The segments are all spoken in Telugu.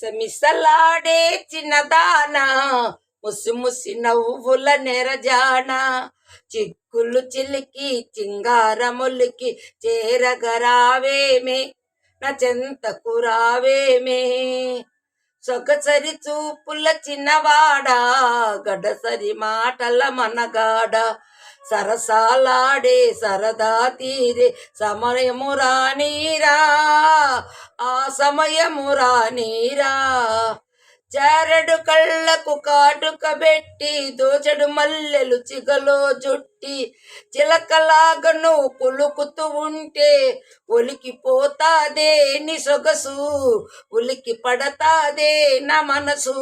సమిసలాడే చిన్నదానా ముసి ముసి నవ్వుల నెరజాన. చిక్కులు చిలికి చింగారములికి చేరగరావేమే నా చెంతకు రావేమే. సొగసరి చూపుల చిన్నవాడా గడసరి మాటల మనగాడ సరసాలాడే సరదా తీరే సమయము రానీరా ఆ సమయము రానీరా. చారడు కళ్ళకు కాటుక పెట్టి దోచడు మల్లెలు చిగలో జుట్టి చిలకలాగను కులుకుతూ ఉంటే ఒలికి పోతాదే నీ సొగసు ఉలికి పడతాదే నా మనసు.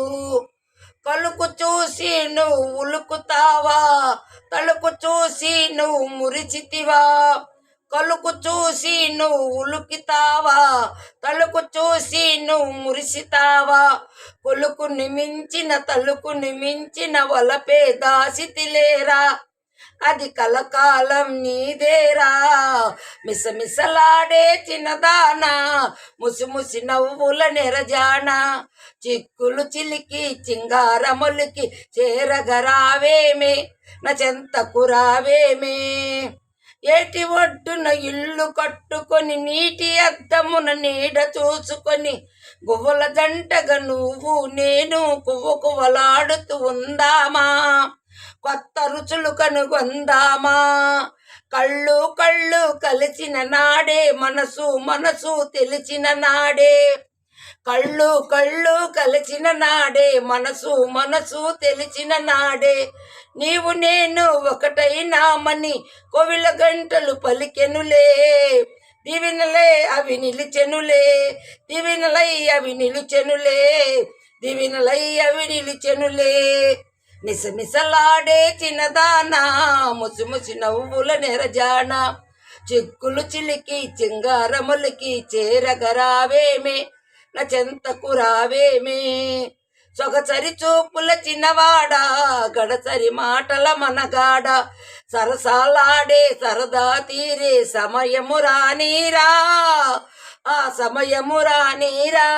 కలుకు చూసి నువ్వు ఉలుకుతావా? తలుకు చూసి నువ్వు మురిచితివా కలుకు చూసి నువ్వు ఉలుకితావా? తలుకు చూసి నువ్వు మురిసితావా? కొలుకు నిమించిన తలుకు నిమించిన వలపే దాసితిలేరా అది కలకాలం నీదేరా. మిసమిసలాడే చిన్నదానా ముసి ముసి నవ్వుల నెరజానా. చిక్కులు చిలికి చింగారములికి చేరగరావేమే నా చెంతకు రావేమే. ఏటి ఒడ్డున ఇల్లు కట్టుకొని నీటి అద్దమున నీడ చూసుకొని గువ్వల జంటగా నువ్వు నేను కువ్వ కువ్వలాడుతూ ఉందామా? కొత్త రుచులు కనుగొందామా? కళ్ళు కళ్ళు కలిసిన నాడే మనసు మనసు తెలిసిన నాడే. కళ్ళు కళ్ళు కలిసిన నాడే మనసు మనసు తెలిసిన నాడే. నీవు నేను ఒకటైనామని కోవిల గంటలు పలికెనులే. దివినలే అవి నిలిచెనులే. దివినలై అవి నిలిచెనులే. దివినలై అవి నిలిచెనులే. మిసమిసలాడే చిన్నదానా ముసి ముసి నవ్వుల నెరజాన. చిక్కులు చిలికి చింగారములకి చేరగరావేమే నా చెంతకు రావేమే. సొగసరి చూపుల చిన్నవాడా గడసరి మాటల మనగాడ. సరసాలాడే సరదా తీరే సమయము రానీరా ఆ సమయము రానీరా.